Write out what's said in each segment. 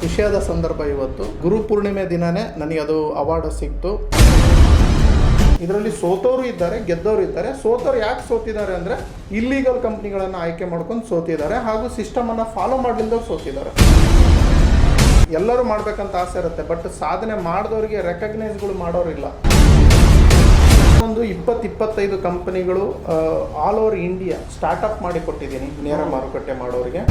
ಖುಷಿಯಾದ ಸಂದರ್ಭ ಇವತ್ತು. ಗುರು ಪೂರ್ಣಿಮೆ ನನಗೆ ಅದು ಅವಾರ್ಡ್ ಸಿಕ್ತು. ಇದರಲ್ಲಿ ಸೋತೋರು ಇದ್ದಾರೆ ಗೆದ್ದವರು ಇದ್ದಾರೆ. ಸೋತೋರು ಯಾಕೆ ಸೋತಿದ್ದಾರೆ ಅಂದರೆ ಇಲ್ಲೀಗಲ್ ಕಂಪ್ನಿಗಳನ್ನು ಆಯ್ಕೆ ಮಾಡ್ಕೊಂಡು ಸೋತಿದ್ದಾರೆ ಹಾಗೂ ಸಿಸ್ಟಮನ್ನು ಫಾಲೋ ಮಾಡಲಿಲ್ಲದವ್ರು ಸೋತಿದ್ದಾರೆ. ಎಲ್ಲರೂ ಮಾಡಬೇಕಂತ ಆಸೆ ಇರುತ್ತೆ ಬಟ್ ಸಾಧನೆ ಮಾಡಿದವರಿಗೆ ರೆಕಗ್ನೈಸ್ಗಳು ಮಾಡೋರಿಲ್ಲ. ಒಂದು ಇಪ್ಪತ್ತು ಇಪ್ಪತ್ತೈದು ಕಂಪನಿಗಳು ಆಲ್ ಓವರ್ ಇಂಡಿಯಾ ಸ್ಟಾರ್ಟಪ್ ಮಾಡಿ ಕೊಟ್ಟಿದ್ದೀನಿ, ನೇರ ಮಾರುಕಟ್ಟೆ ಮಾಡೋರಿಗೆ.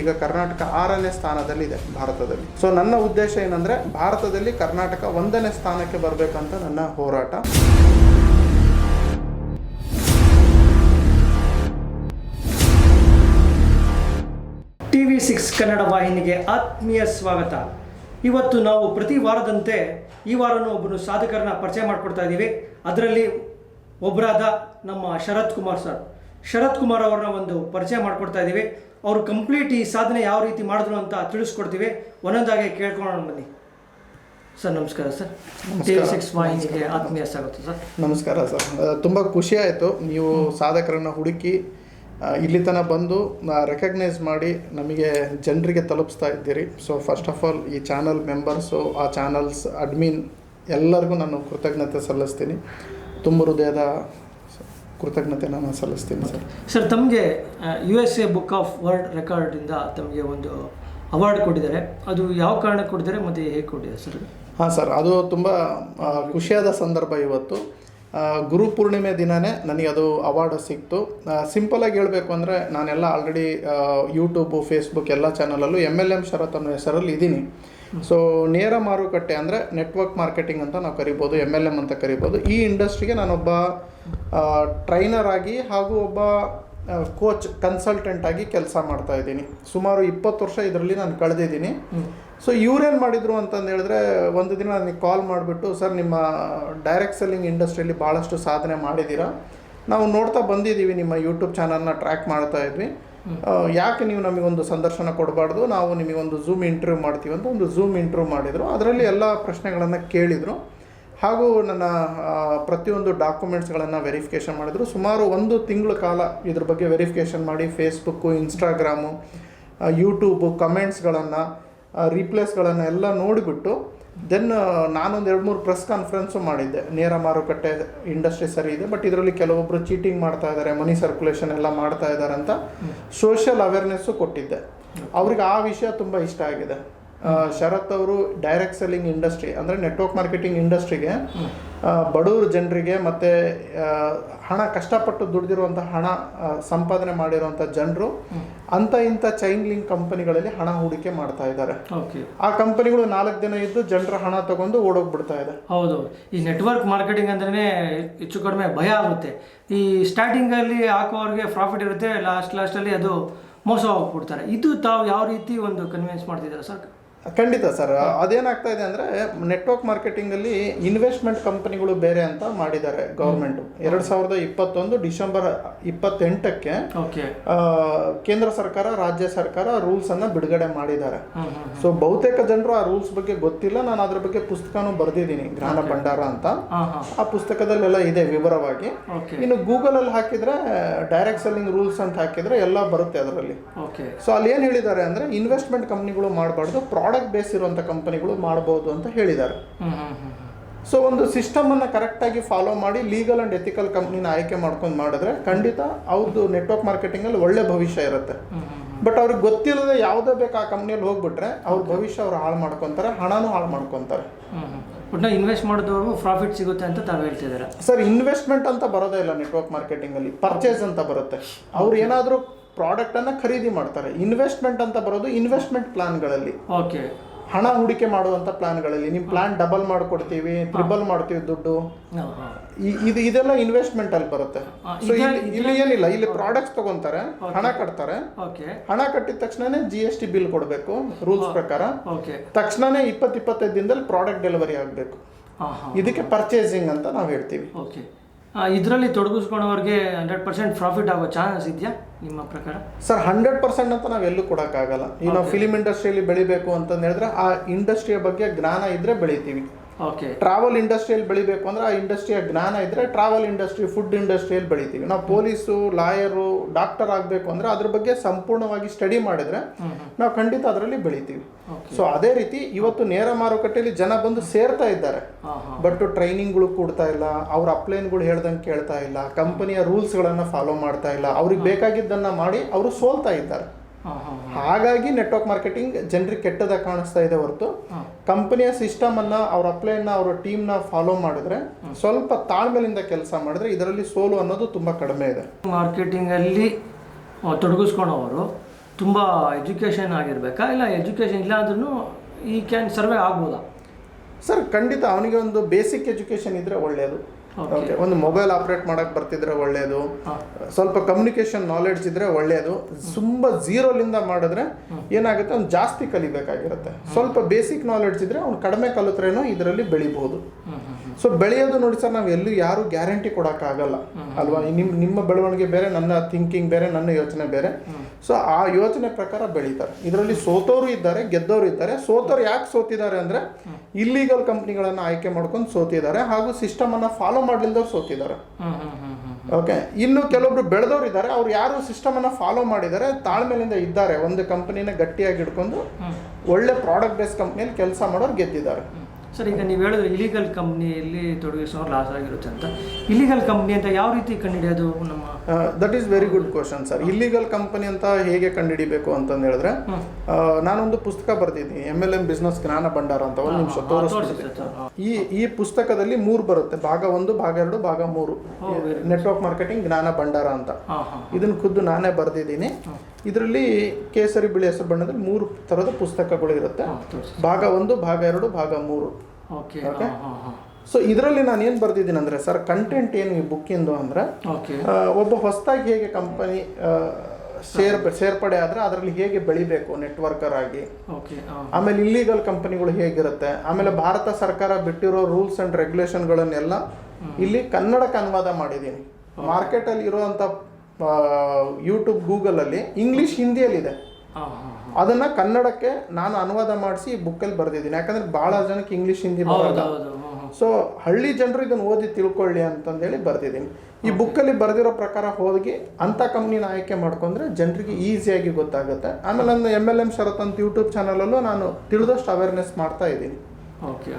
ಈಗ ಕರ್ನಾಟಕ ಆರನೇ ಸ್ಥಾನದಲ್ಲಿದೆ ಭಾರತದಲ್ಲಿ. ಸೊ ನನ್ನ ಉದ್ದೇಶ ಏನಂದ್ರೆ ಭಾರತದಲ್ಲಿ ಕರ್ನಾಟಕ ಒಂದನೇ ಸ್ಥಾನಕ್ಕೆ ಬರಬೇಕಂತ ನನ್ನ ಹೋರಾಟ. ಟಿ ವಿ ಸಿಕ್ಸ್ ಕನ್ನಡ ವಾಹಿನಿಗೆ ಆತ್ಮೀಯ ಸ್ವಾಗತ. ಇವತ್ತು ನಾವು ಪ್ರತಿ ವಾರದಂತೆ ಈ ವಾರನೂ ಒಬ್ಬನು ಸಾಧಕರನ್ನ ಪರಿಚಯ ಮಾಡಿಕೊಡ್ತಾ ಇದ್ದೀವಿ. ಅದರಲ್ಲಿ ಒಬ್ಬರಾದ ನಮ್ಮ ಶರತ್ ಕುಮಾರ್ ಸರ್. ಶರತ್ ಕುಮಾರ್ ಅವರನ್ನ ಒಂದು ಪರಿಚಯ ಮಾಡಿಕೊಡ್ತಾ ಇದ್ದೀವಿ. ಅವರು ಕಂಪ್ಲೀಟ್ ಈ ಸಾಧನೆ ಯಾವ ರೀತಿ ಮಾಡಿದ್ರು ಅಂತ ತಿಳಿಸ್ಕೊಡ್ತೀವಿ. ಒಂದೊಂದಾಗಿ ಕೇಳ್ಕೊಳ್ಳೋಣ ಬನ್ನಿ. ಸರ್ ನಮಸ್ಕಾರ ಸರ್. ಸಿಕ್ಸ್ ವಾಹಿನಿಗೆ ಆತ್ಮೀಯ ಸ್ವಾಗತ ಸರ್. ನಮಸ್ಕಾರ ಸರ್. ತುಂಬ ಖುಷಿ ಆಯಿತು. ನೀವು ಸಾಧಕರನ್ನು ಹುಡುಕಿ ಇಲ್ಲಿ ತನಕ ಬಂದು ರೆಕಗ್ನೈಸ್ ಮಾಡಿ ನಮಗೆ ಜನರಿಗೆ ತಲುಪಿಸ್ತಾ ಇದ್ದೀರಿ. ಸೊ ಫಸ್ಟ್ ಆಫ್ ಆಲ್ ಈ ಚಾನಲ್ ಮೆಂಬರ್ಸು ಆ ಚಾನಲ್ಸ್ ಅಡ್ಮಿನ್ ಎಲ್ಲರಿಗೂ ನಾನು ಕೃತಜ್ಞತೆ ಸಲ್ಲಿಸ್ತೀನಿ. ತುಂಬ ಹೃದಯದ ಕೃತಜ್ಞತೆ ನಾನು ಸಲ್ಲಿಸ್ತೀನಿ ಸರ್. ಸರ್ ತಮಗೆ U S A book of world ರೆಕಾರ್ಡಿಂದ ತಮಗೆ ಒಂದು ಅವಾರ್ಡ್ ಕೊಟ್ಟಿದ್ದಾರೆ. ಅದು ಯಾವ ಕಾರಣಕ್ಕೆ ಕೊಟ್ಟಿದ್ದಾರೆ ಮತ್ತು ಹೇಗೆ ಕೊಟ್ಟಿದ್ದಾರೆ ಸರ್? ಹಾಂ ಸರ್ ಅದು ತುಂಬ ಖುಷಿಯಾದ ಸಂದರ್ಭ ಇವತ್ತು. ಗುರು ಪೂರ್ಣಿಮೆ ದಿನವೇ ನನಗೆ ಅದು ಅವಾರ್ಡ್ ಸಿಕ್ತು. ಸಿಂಪಲಾಗಿ ಹೇಳಬೇಕು ಅಂದರೆ ನಾನೆಲ್ಲ ಆಲ್ರೆಡಿ ಯೂಟ್ಯೂಬು ಫೇಸ್ಬುಕ್ ಎಲ್ಲ ಚಾನಲಲ್ಲೂ ಎಂ ಎಲ್ ಎಂ ಶರತ್ ಅನ್ನೋ ಹೆಸರಲ್ಲಿ ಇದ್ದೀನಿ. ಸೊ ನೇರ ಮಾರುಕಟ್ಟೆ ಅಂದರೆ ನೆಟ್ವರ್ಕ್ ಮಾರ್ಕೆಟಿಂಗ್ ಅಂತ ನಾವು ಕರಿಬೋದು ಎಂ ಎಲ್ ಎಂ ಅಂತ ಕರಿಬೋದು. ಈ ಇಂಡಸ್ಟ್ರಿಗೆ ನಾನೊಬ್ಬ ಟ್ರೈನರ್ ಆಗಿ ಹಾಗೂ ಒಬ್ಬ ಕೋಚ್ ಕನ್ಸಲ್ಟೆಂಟ್ ಆಗಿ ಕೆಲಸ ಮಾಡ್ತಾ ಇದ್ದೀನಿ. ಸುಮಾರು ಇಪ್ಪತ್ತು ವರ್ಷ ಇದರಲ್ಲಿ ನಾನು ಕಳೆದಿದ್ದೀನಿ. ಸೊ ಇವ್ರೇನು ಮಾಡಿದ್ರು ಅಂತಂದು ಹೇಳಿದ್ರೆ ಒಂದು ದಿನ ನನಗೆ ಕಾಲ್ ಮಾಡಿಬಿಟ್ಟು ಸರ್ ನಿಮ್ಮ ಡೈರೆಕ್ಟ್ ಸೆಲ್ಲಿಂಗ್ ಇಂಡಸ್ಟ್ರಿಯಲ್ಲಿ ಭಾಳಷ್ಟು ಸಾಧನೆ ಮಾಡಿದ್ದೀರಾ ನಾವು ನೋಡ್ತಾ ಬಂದಿದ್ದೀವಿ ನಿಮ್ಮ ಯೂಟ್ಯೂಬ್ ಚಾನಲ್ನ ಟ್ರ್ಯಾಕ್ ಮಾಡ್ತಾ ಇದ್ವಿ. ಯಾಕೆ ನೀವು ನಮಗೊಂದು ಸಂದರ್ಶನ ಕೊಡಬಾರ್ದು? ನಾವು ನಿಮಗೊಂದು ಝೂಮ್ ಇಂಟರ್ವ್ಯೂ ಮಾಡ್ತೀವಿ ಅಂತ ಒಂದು ಝೂಮ್ ಇಂಟರ್ವ್ಯೂ ಮಾಡಿದರು. ಅದರಲ್ಲಿ ಎಲ್ಲ ಪ್ರಶ್ನೆಗಳನ್ನು ಕೇಳಿದರು. ಹಾಗೂ ನನ್ನ ಪ್ರತಿಯೊಂದು ಡಾಕ್ಯುಮೆಂಟ್ಸ್ಗಳನ್ನು ವೆರಿಫಿಕೇಷನ್ ಮಾಡಿದರು. ಸುಮಾರು ಒಂದು ತಿಂಗಳ ಕಾಲ ಇದ್ರ ಬಗ್ಗೆ ವೆರಿಫಿಕೇಷನ್ ಮಾಡಿ ಫೇಸ್ಬುಕ್ಕು ಇನ್ಸ್ಟಾಗ್ರಾಮು ಯೂಟ್ಯೂಬು ಕಮೆಂಟ್ಸ್ಗಳನ್ನು ರೀಪ್ಲೇಸ್ಗಳನ್ನು ಎಲ್ಲ ನೋಡಿಬಿಟ್ಟು ದೆನ್ ನಾನೊಂದು ಎರಡು ಮೂರು ಪ್ರೆಸ್ ಕಾನ್ಫರೆನ್ಸು ಮಾಡಿದ್ದೆ. ನೇರ ಮಾರುಕಟ್ಟೆ ಇಂಡಸ್ಟ್ರಿ ಸರಿ ಇದೆ ಬಟ್ ಇದರಲ್ಲಿ ಕೆಲವೊಬ್ಬರು ಚೀಟಿಂಗ್ ಮಾಡ್ತಾ ಇದ್ದಾರೆ ಮನಿ ಸರ್ಕ್ಯುಲೇಷನ್ ಎಲ್ಲ ಮಾಡ್ತಾ ಇದ್ದಾರೆ ಅಂತ ಸೋಷಿಯಲ್ ಅವೇರ್ನೆಸ್ಸು ಕೊಟ್ಟಿದ್ದೆ. ಅವ್ರಿಗೆ ಆ ವಿಷಯ ತುಂಬ ಇಷ್ಟ ಆಗಿದೆ. ಶರತ್ ಅವರು ಡೈರೆಕ್ಟ್ ಸೆಲ್ಲಿಂಗ್ ಇಂಡಸ್ಟ್ರಿ ಅಂದರೆ ನೆಟ್ವರ್ಕ್ ಮಾರ್ಕೆಟಿಂಗ್ ಇಂಡಸ್ಟ್ರಿಗೆ ಬಡವರು ಜನರಿಗೆ ಮತ್ತು ಹಣ ಕಷ್ಟಪಟ್ಟು ದುಡ್ದಿರುವಂಥ ಹಣ ಸಂಪಾದನೆ ಮಾಡಿರುವಂಥ ಜನರು ಅಂಥ ಇಂಥ ಚೈನ್ ಲಿಂಕ್ ಕಂಪನಿಗಳಲ್ಲಿ ಹಣ ಹೂಡಿಕೆ ಮಾಡ್ತಾ ಇದ್ದಾರೆ. ಓಕೆ ಆ ಕಂಪನಿಗಳು ನಾಲ್ಕು ದಿನ ಇದ್ದು ಜನರ ಹಣ ತಗೊಂಡು ಓಡೋಗ್ಬಿಡ್ತಾ ಇದೆ. ಹೌದು. ಈ ನೆಟ್ವರ್ಕ್ ಮಾರ್ಕೆಟಿಂಗ್ ಅಂದ್ರೆ ಹೆಚ್ಚು ಕಡಿಮೆ ಭಯ ಆಗುತ್ತೆ. ಈ ಸ್ಟಾರ್ಟಿಂಗಲ್ಲಿ ಹಾಕೋರಿಗೆ ಪ್ರಾಫಿಟ್ ಇರುತ್ತೆ ಲಾಸ್ಟ್ ಲಾಸ್ಟಲ್ಲಿ ಅದು ಮೋಸ ಹೋಗ್ಬಿಡ್ತಾರೆ. ಇದು ತಾವು ಯಾವ ರೀತಿ ಒಂದು ಕನ್ವಿನ್ಸ್ ಮಾಡ್ತಿದ್ದಾರೆ ಸರ್ ಖಂಡಿತ ಸರ್. ಅದೇನಾಗ್ತಾ ಇದೆ ಅಂದರೆ ನೆಟ್ವರ್ಕ್ ಮಾರ್ಕೆಟಿಂಗಲ್ಲಿ ಇನ್ವೆಸ್ಟ್ಮೆಂಟ್ ಕಂಪನಿಗಳು ಬೇರೆ ಅಂತ ಮಾಡಿದ್ದಾರೆ ಗೌರ್ಮೆಂಟು ಎರಡು ಸಾವಿರದ ಇಪ್ಪತ್ತೊಂದು ಡಿಸೆಂಬರ್ ಇಪ್ಪತ್ತೆಂಟಕ್ಕೆ ಕೇಂದ್ರ ಸರ್ಕಾರ ರಾಜ್ಯ ಸರ್ಕಾರ ರೂಲ್ಸನ್ನು ಬಿಡುಗಡೆ ಮಾಡಿದ್ದಾರೆ. ಸೊ ಬಹುತೇಕ ಜನರು ಆ ರೂಲ್ಸ್ ಬಗ್ಗೆ ಗೊತ್ತಿಲ್ಲ. ನಾನು ಅದ್ರ ಬಗ್ಗೆ ಪುಸ್ತಕನೂ ಬರೆದಿದ್ದೀನಿ ಜ್ಞಾನ ಭಂಡಾರ ಅಂತ. ಆ ಪುಸ್ತಕದಲ್ಲೆಲ್ಲ ಇದೆ ವಿವರವಾಗಿ. ಇನ್ನು ಗೂಗಲಲ್ಲಿ ಹಾಕಿದ್ರೆ ಡೈರೆಕ್ಟ್ ಸೆಲ್ಲಿಂಗ್ ರೂಲ್ಸ್ ಅಂತ ಹಾಕಿದ್ರೆ ಎಲ್ಲ ಬರುತ್ತೆ ಅದರಲ್ಲಿ. ಸೊ ಅಲ್ಲಿ ಏನು ಹೇಳಿದ್ದಾರೆ ಅಂದರೆ ಇನ್ವೆಸ್ಟ್ಮೆಂಟ್ ಕಂಪ್ನಿಗಳು ಮಾಡಬಾರ್ದು ಪ್ರಾಡಕ್ಟ್ ಬೇಸ್ ಇರುವಂಥ ಕಂಪನಿಗಳು ಮಾಡ್ಬೋದು ಅಂತ ಹೇಳಿದ್ದಾರೆ. ಸೊ ಒಂದು ಸಿಸ್ಟಮನ್ನು ಕರೆಕ್ಟಾಗಿ ಫಾಲೋ ಮಾಡಿ ಲೀಗಲ್ ಆ್ಯಂಡ್ ಎಥಿಕಲ್ ಕಂಪ್ನಿನ ಆಯ್ಕೆ ಮಾಡ್ಕೊಂಡು ಮಾಡಿದ್ರೆ ಖಂಡಿತ ಅವ್ರದ್ದು ನೆಟ್ವರ್ಕ್ ಮಾರ್ಕೆಟಿಂಗಲ್ಲಿ ಒಳ್ಳೆ ಭವಿಷ್ಯ ಇರುತ್ತೆ. ಬಟ್ ಅವ್ರಿಗೆ ಗೊತ್ತಿಲ್ಲದೆ ಯಾವುದೇ ಬೇಕು ಆ ಕಂಪ್ನಿಯಲ್ಲಿ ಹೋಗ್ಬಿಟ್ರೆ ಅವ್ರ ಭವಿಷ್ಯ ಅವ್ರು ಹಾಳು ಮಾಡ್ಕೊತಾರೆ ಹಣನೂ ಹಾಳು ಮಾಡ್ಕೊತಾರೆ. ಇನ್ವೆಸ್ಟ್ ಮಾಡಿದವ್ರಿಗೂ ಪ್ರಾಫಿಟ್ ಸಿಗುತ್ತೆ ಅಂತ ತಾವು ಹೇಳ್ತಿದ್ದಾರೆ? ಸರ್ ಇನ್ವೆಸ್ಟ್ಮೆಂಟ್ ಅಂತ ಬರೋದೇ ಇಲ್ಲ ನೆಟ್ವರ್ಕ್ ಮಾರ್ಕೆಟಿಂಗಲ್ಲಿ ಪರ್ಚೇಸ್ ಅಂತ ಬರುತ್ತೆ. ಅವ್ರು ಏನಾದರೂ ಪ್ರಾಡಕ್ಟನ್ನು ಖರೀದಿ ಮಾಡ್ತಾರೆ. ಇನ್ವೆಸ್ಟ್ಮೆಂಟ್ ಅಂತ ಬರೋದು ಇನ್ವೆಸ್ಟ್ಮೆಂಟ್ ಪ್ಲಾನ್ಗಳಲ್ಲಿ ಓಕೆ ಹಣ ಹೂಡಿಕೆ ಮಾಡುವಂಥ ಪ್ಲಾನ್ಗಳಲ್ಲಿ ನಿಮ್ಮ ಪ್ಲಾನ್ ಡಬಲ್ ಮಾಡ್ಕೊಡ್ತೀವಿ ಟ್ರಿಬಲ್ ಮಾಡ್ತೀವಿ ದುಡ್ಡು. ಇದು ಇದೆಲ್ಲ ಇನ್ವೆಸ್ಟ್ಮೆಂಟ್ ಅಲ್ಲಿ ಬರುತ್ತೆ. ಸೊ ಇಲ್ಲಿ ಏನಿಲ್ಲ. ಇಲ್ಲಿ ಪ್ರಾಡಕ್ಟ್ಸ್ ತಗೊಂತಾರೆ ಹಣ ಕಟ್ತಾರೆ. ಹಣ ಕಟ್ಟಿದ ತಕ್ಷಣನೇ ಜಿ ಎಸ್ ಟಿ ಬಿಲ್ ಕೊಡಬೇಕು ರೂಲ್ಸ್ ಪ್ರಕಾರ. ತಕ್ಷಣನೇ ಇಪ್ಪತ್ತು ಇಪ್ಪತ್ತೈದು ದಿನದಲ್ಲಿ ಪ್ರಾಡಕ್ಟ್ ಡೆಲಿವರಿ ಆಗಬೇಕು. ಇದಕ್ಕೆ ಪರ್ಚೇಸಿಂಗ್ ಅಂತ ನಾವು ಹೇಳ್ತೀವಿ. ಇದರಲ್ಲಿ ತೊಡಗಿಸ್ಕೊಳ್ಳೋರಿಗೆ ಹಂಡ್ರೆಡ್ ಪರ್ಸೆಂಟ್ ಪ್ರಾಫಿಟ್ ಆಗೋ ಚಾನ್ಸ್ ಇದೆಯಾ ನಿಮ್ಮ ಪ್ರಕಾರ? ಸರ್ ಹಂಡ್ರೆಡ್ ಪರ್ಸೆಂಟ್ ಅಂತ ನಾವು ಎಲ್ಲೂ ಕೊಡೋಕ್ಕಾಗಲ್ಲ. ಈಗ ನಾವು ಫಿಲಿಮ್ ಇಂಡಸ್ಟ್ರಿಯಲ್ಲಿ ಬೆಳಿಬೇಕು ಅಂತಂದು ಹೇಳಿದ್ರೆ ಆ ಇಂಡಸ್ಟ್ರಿಯ ಬಗ್ಗೆ ಜ್ಞಾನ ಇದ್ದರೆ ಬೆಳಿತೀವಿ. ಓಕೆ ಟ್ರಾವೆಲ್ ಇಂಡಸ್ಟ್ರಿಯಲ್ಲಿ ಬೆಳಿಬೇಕು ಅಂದ್ರೆ ಆ ಇಂಡಸ್ಟ್ರಿಯ ಜ್ಞಾನ ಇದ್ರೆ ಟ್ರಾವೆಲ್ ಇಂಡಸ್ಟ್ರಿ ಫುಡ್ ಇಂಡಸ್ಟ್ರಿಯಲ್ಲಿ ಬೆಳಿತೀವಿ. ನಾವು ಪೊಲೀಸು ಲಾಯರು ಡಾಕ್ಟರ್ ಆಗಬೇಕು ಅಂದ್ರೆ ಅದ್ರ ಬಗ್ಗೆ ಸಂಪೂರ್ಣವಾಗಿ ಸ್ಟಡಿ ಮಾಡಿದ್ರೆ ನಾವು ಖಂಡಿತ ಅದರಲ್ಲಿ ಬೆಳಿತೀವಿ. ಸೊ ಅದೇ ರೀತಿ ಇವತ್ತು ನೇರ ಮಾರುಕಟ್ಟೆಯಲ್ಲಿ ಜನ ಬಂದು ಸೇರ್ತಾ ಇದ್ದಾರೆ. ಬಟ್ ಟ್ರೈನಿಂಗ್ಗಳು ಕೊಡ್ತಾ ಇಲ್ಲ ಅವ್ರ ಅಪ್ಲೈನ್ಗಳು ಹೇಳ್ದಂಗೆ ಕೇಳ್ತಾ ಇಲ್ಲ ಕಂಪನಿಯ ರೂಲ್ಸ್ಗಳನ್ನು ಫಾಲೋ ಮಾಡ್ತಾ ಇಲ್ಲ ಅವ್ರಿಗೆ ಬೇಕಾಗಿದ್ದನ್ನು ಮಾಡಿ ಅವರು ಸೋಲ್ತಾ ಇದ್ದಾರೆ. ಹಾಗಾಗಿ ನೆಟ್ವರ್ಕ್ ಮಾರ್ಕೆಟಿಂಗ್ ಜನರಿಗೆ ಕೆಟ್ಟದಾಗ ಕಾಣಿಸ್ತಾ ಇದೆ ಹೊರತು ಕಂಪನಿಯ ಸಿಸ್ಟಮ್ ಸಿಸ್ಟಮನ್ನು ಅವ್ರ ಅಪ್ಲೈನ ಅವರ ಟೀಮ್ನ ಫಾಲೋ ಮಾಡಿದ್ರೆ ಸ್ವಲ್ಪ ತಾಳ್ಮೆಲಿಂದ ಕೆಲಸ ಮಾಡಿದ್ರೆ ಇದರಲ್ಲಿ ಸೋಲು ಅನ್ನೋದು ತುಂಬ ಕಡಿಮೆ ಇದೆ. ಮಾರ್ಕೆಟಿಂಗಲ್ಲಿ ತೊಡಗಿಸ್ಕೊಳೋರು ತುಂಬ ಎಜುಕೇಷನ್ ಆಗಿರಬೇಕಾ? ಇಲ್ಲ ಎಜುಕೇಷನ್ ಇಲ್ಲ ಅಂದ್ರೂ ಈ ಕ್ಯಾನ್ ಸರ್ವೆ ಆಗ್ಬೋದಾ? ಸರ್ ಖಂಡಿತ ಅವನಿಗೆ ಒಂದು ಬೇಸಿಕ್ ಎಜುಕೇಶನ್ ಇದ್ರೆ ಒಳ್ಳೆಯದು. ಓಕೆ ಒಂದು ಮೊಬೈಲ್ ಆಪ್ರೇಟ್ ಮಾಡಕ್ ಬರ್ತಿದ್ರೆ ಒಳ್ಳೆಯದು ಸ್ವಲ್ಪ ಕಮ್ಯುನಿಕೇಶನ್ ನಾಲೆಡ್ಜ್ ಇದ್ರೆ ಒಳ್ಳೆಯದು ತುಂಬ ಝೀರೋಲಿಂದ ಮಾಡಿದ್ರೆ ಏನಾಗುತ್ತೆ? ಅವ್ನು ಜಾಸ್ತಿ ಕಲಿಬೇಕಾಗಿರುತ್ತೆ. ಸ್ವಲ್ಪ ಬೇಸಿಕ್ ನಾಲೆಡ್ಜ್ ಇದ್ರೆ ಅವ್ನು ಕಡಿಮೆ ಕಲಿತ್ರೇನೋ ಇದರಲ್ಲಿ ಬೆಳಿಬಹುದು ಸೊ ಬೆಳೆಯೋದು ನೋಡಿ ಸರ್, ನಾವು ಎಲ್ಲೂ ಯಾರು ಗ್ಯಾರಂಟಿ ಕೊಡೋಕ್ಕಾಗಲ್ಲ, ಅಲ್ವಾ? ನಿಮ್ಮ ನಿಮ್ಮ ಬೆಳವಣಿಗೆ ಬೇರೆ, ನನ್ನ ಥಿಂಕಿಂಗ್ ಬೇರೆ, ನನ್ನ ಯೋಚನೆ ಬೇರೆ. ಸೊ ಆ ಯೋಚನೆ ಪ್ರಕಾರ ಬೆಳೀತಾರೆ. ಇದರಲ್ಲಿ ಸೋತೋರು ಇದ್ದಾರೆ, ಗೆದ್ದೋರು ಇದ್ದಾರೆ. ಸೋತೋರು ಯಾಕೆ ಸೋತಿದ್ದಾರೆ ಅಂದರೆ ಇಲ್ಲೀಗಲ್ ಕಂಪ್ನಿಗಳನ್ನು ಆಯ್ಕೆ ಮಾಡ್ಕೊಂಡು ಸೋತಿದ್ದಾರೆ ಹಾಗೂ ಸಿಸ್ಟಮನ್ನು ಫಾಲೋ ಮಾಡಲಿಲ್ಲದವ್ರು ಸೋತಿದ್ದಾರೆ. ಓಕೆ ಇನ್ನು ಕೆಲವೊಬ್ರು ಬೆಳೆದವ್ರು ಇದ್ದಾರೆ, ಅವ್ರು ಯಾರು ಸಿಸ್ಟಮನ್ನು ಫಾಲೋ ಮಾಡಿದ್ದಾರೆ ತಾಳ್ಮೆಲಿಂದ ಇದ್ದಾರೆ. ಒಂದು ಕಂಪ್ನಿನ ಗಟ್ಟಿಯಾಗಿ ಇಟ್ಕೊಂಡು ಒಳ್ಳೆ ಪ್ರಾಡಕ್ಟ್ ಬೇಸ್ ಕಂಪ್ನಿಯಲ್ಲಿ ಕೆಲಸ ಮಾಡೋರು ಗೆದ್ದಿದ್ದಾರೆ. ಸರ್ ಈಗ ನೀವು ಹೇಳಿದ್ರೆ ಇಲಿಗಲ್ ಕಂಪ್ನಿಯಲ್ಲಿ ತೊಡಗಿಸೋರು ಲಾಸ್ ಆಗಿರುತ್ತೆ ಅಂತ. ಇಲಿಗಲ್ ಕಂಪ್ನಿ ಅಂತ ಯಾವ ರೀತಿ ಕಂಡುಹಿಡಿಯೋದು ನಮ್ಮ that is very good question sir illegal company ಅಂತ ಹೇಗೆ ಕಂಡುಹಿಡಿಬೇಕು ಅಂತಂದು ಹೇಳಿದ್ರೆ. ನಾನೊಂದು ಪುಸ್ತಕ ಬರ್ತಿದ್ದೀನಿ ಎಂ ಎಲ್ ಎಂ ಬಿಸ್ನೆಸ್ ಜ್ಞಾನ ಭಂಡಾರ ಅಂತ ಒಂದು ನಿಮಿಷ ತೋರಿಸ್ತೀನಿ ಈ ಈ ಪುಸ್ತಕದಲ್ಲಿ ಮೂರು ಬರುತ್ತೆ ಭಾಗ ಒಂದು ಭಾಗ ಎರಡು ಭಾಗ ಮೂರು. ನೆಟ್ವರ್ಕ್ ಮಾರ್ಕೆಟಿಂಗ್ ಜ್ಞಾನ ಭಂಡಾರ ಅಂತ. ಇದನ್ನ ಖುದ್ದು ನಾನೇ ಬರೆದಿದ್ದೀನಿ. ಇದರಲ್ಲಿ ಕೇಸರಿ ಬಿಳಿ ಹೆಸರು ಬಣ್ಣದಲ್ಲಿ ಮೂರು ಥರದ ಪುಸ್ತಕಗಳು ಇರುತ್ತೆ. ಭಾಗ ಒಂದು ಭಾಗ ಎರಡು ಭಾಗ ಮೂರು. ಓಕೆ ಸೊ ಇದರಲ್ಲಿ ನಾನು ಏನು ಬರ್ದಿದ್ದೀನಿ ಅಂದರೆ ಸರ್ ಕಂಟೆಂಟ್ ಏನು ಈ ಬುಕ್ಕಿಂದು ಅಂದರೆ ಒಬ್ಬ ಹೊಸದಾಗಿ ಹೇಗೆ ಕಂಪನಿ ಸೇರ್ ಸೇರ್ಪಡೆ ಆದರೆ ಅದರಲ್ಲಿ ಹೇಗೆ ಬೆಳಿಬೇಕು ನೆಟ್ವರ್ಕರ್ ಆಗಿ. ಓಕೆ ಆಮೇಲೆ ಇಲ್ಲಿಗಲ್ ಕಂಪನಿಗಳು ಹೇಗಿರುತ್ತೆ ಆಮೇಲೆ ಭಾರತ ಸರ್ಕಾರ ಬಿಟ್ಟಿರೋ ರೂಲ್ಸ್ ಆ್ಯಂಡ್ ರೆಗ್ಯುಲೇಷನ್ಗಳನ್ನೆಲ್ಲ ಇಲ್ಲಿ ಕನ್ನಡಕ್ಕೆ ಅನುವಾದ ಮಾಡಿದ್ದೀನಿ. ಮಾರ್ಕೆಟಲ್ಲಿ ಇರುವಂಥ ಯೂಟ್ಯೂಬ್ ಗೂಗಲಲ್ಲಿ ಇಂಗ್ಲೀಷ್ ಹಿಂದಿಯಲ್ಲಿದೆ ಅದನ್ನು ಕನ್ನಡಕ್ಕೆ ನಾನು ಅನುವಾದ ಮಾಡಿಸಿ ಬುಕ್ಕಲ್ಲಿ ಬರೆದಿದ್ದೀನಿ. ಯಾಕಂದರೆ ಭಾಳ ಜನಕ್ಕೆ ಇಂಗ್ಲೀಷ್ ಹಿಂದಿ ಬರಲ್ಲ ಸೊ ಹಳ್ಳಿ ಜನರು ಇದನ್ನು ಓದಿ ತಿಳ್ಕೊಳ್ಳಿ ಅಂತಂದೇಳಿ ಬರ್ದಿದ್ದೀನಿ. ಈ ಬುಕ್ಕಲ್ಲಿ ಬರೆದಿರೋ ಪ್ರಕಾರ ಹೋಗಿ ಅಂಥ ಕಂಪ್ನಿನ ಆಯ್ಕೆ ಮಾಡ್ಕೊಂಡ್ರೆ ಜನರಿಗೆ ಈಸಿಯಾಗಿ ಗೊತ್ತಾಗುತ್ತೆ. ಆಮೇಲೆ ನನ್ನ ಎಂ ಎಲ್ ಎಂ ಶರತ್ ಅಂತ ಯೂಟ್ಯೂಬ್ ಚಾನಲಲ್ಲೂ ನಾನು ತಿಳಿದಷ್ಟು ಅವೇರ್ನೆಸ್ ಮಾಡ್ತಾ ಇದ್ದೀನಿ. ಓಕೆ